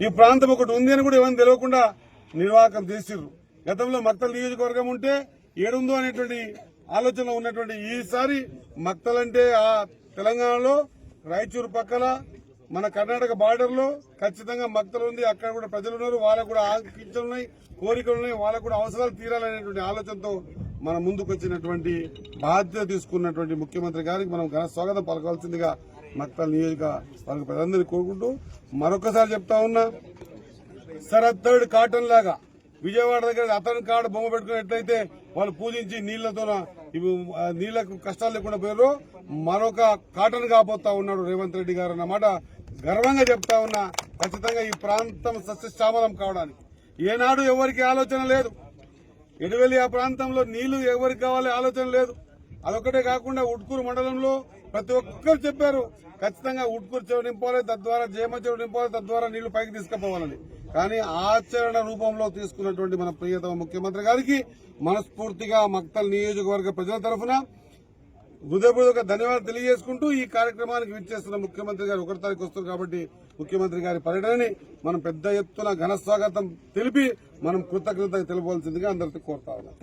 ఈ ప్రాంతం ఒకటి ఉంది అని కూడా ఏమైనా తెలియకుండా నిర్వాహకం చేసిర్రు గతంలో మక్తల్ నియోజకవర్గం ఉంటే ఏడుందో అనేటువంటి ఆలోచనలో ఉన్నటువంటి ఈసారి మక్తల్ అంటే ఆ తెలంగాణలో రాయచూరు పక్కల మన కర్ణాటక బార్డర్లో ఖచ్చితంగా మక్తలు ఉంది. అక్కడ కూడా ప్రజలు ఉన్నారు. వాళ్ళకు కూడా ఆంక్షలు ఉన్నాయి కోరికలు ఉన్నాయి. వాళ్ళకు కూడా అవసరాలు తీరాలనేటువంటి ఆలోచనతో మన ముందుకు వచ్చినటువంటి బాధ్యత తీసుకున్నటువంటి ముఖ్యమంత్రి గారికి మనం ఘన స్వాగతం పలకాల్సిందిగా మక్తల్ నియోజకవర్గ ప్రజలందరినీ కోరుకుంటూ మరొకసారి చెప్తా ఉన్నా శరత్ కాటన్ లాగా విజయవాడ దగ్గర అతని కాడ బొమ్మ పెట్టుకున్నట్లయితే వాళ్ళు పూజించి నీళ్ళతో నీళ్ళకు కష్టాలు లేకుండా పోయారు మరొక కాటన్ కాబోతా ఉన్నాడు రేవంత్ రెడ్డి గారు అన్నమాట గర్వంగా చెప్తా ఉన్నా ఖచ్చితంగా ఈ ప్రాంతం సస్యశ్యామలం కావడానికి. ఏనాడు ఎవరికి ఆలోచన లేదు. ఎడవెల్లి ఆ ప్రాంతంలో నీళ్ళు ఎవరికి కావాలి ఆలోచన లేదు. అదొకటే కాకుండా ఉట్కూరు మండలంలో ప్రతి ఒక్కరు చెప్పారు ఖచ్చితంగా ఉట్కూరు చెరువు నింపాలి తద్వారా జేమ చెరువు నింపాలి తద్వారా నీళ్ళు పైకి తీసుకుపోవాలని. కానీ ఆచరణ రూపంలో తీసుకున్నటువంటి మన ప్రియతమ ముఖ్యమంత్రి గారికి మనస్ఫూర్తిగా మక్తల్ నియోజకవర్గ ప్రజల తరఫున హృదయపూర్వక ధన్యవాదాలు తెలియజేసుకుంటూ ఈ కార్యక్రమానికి విచ్చేస్తున్న ముఖ్యమంత్రి గారు ఒకటి తారీఖు వస్తారు కాబట్టి ముఖ్యమంత్రి గారి పర్యటనని మనం పెద్ద ఎత్తున ఘన స్వాగతం తెలిపి మనం కృతజ్ఞత తెలపవలసిందిగా అందరితో కోరుతా ఉన్నాం.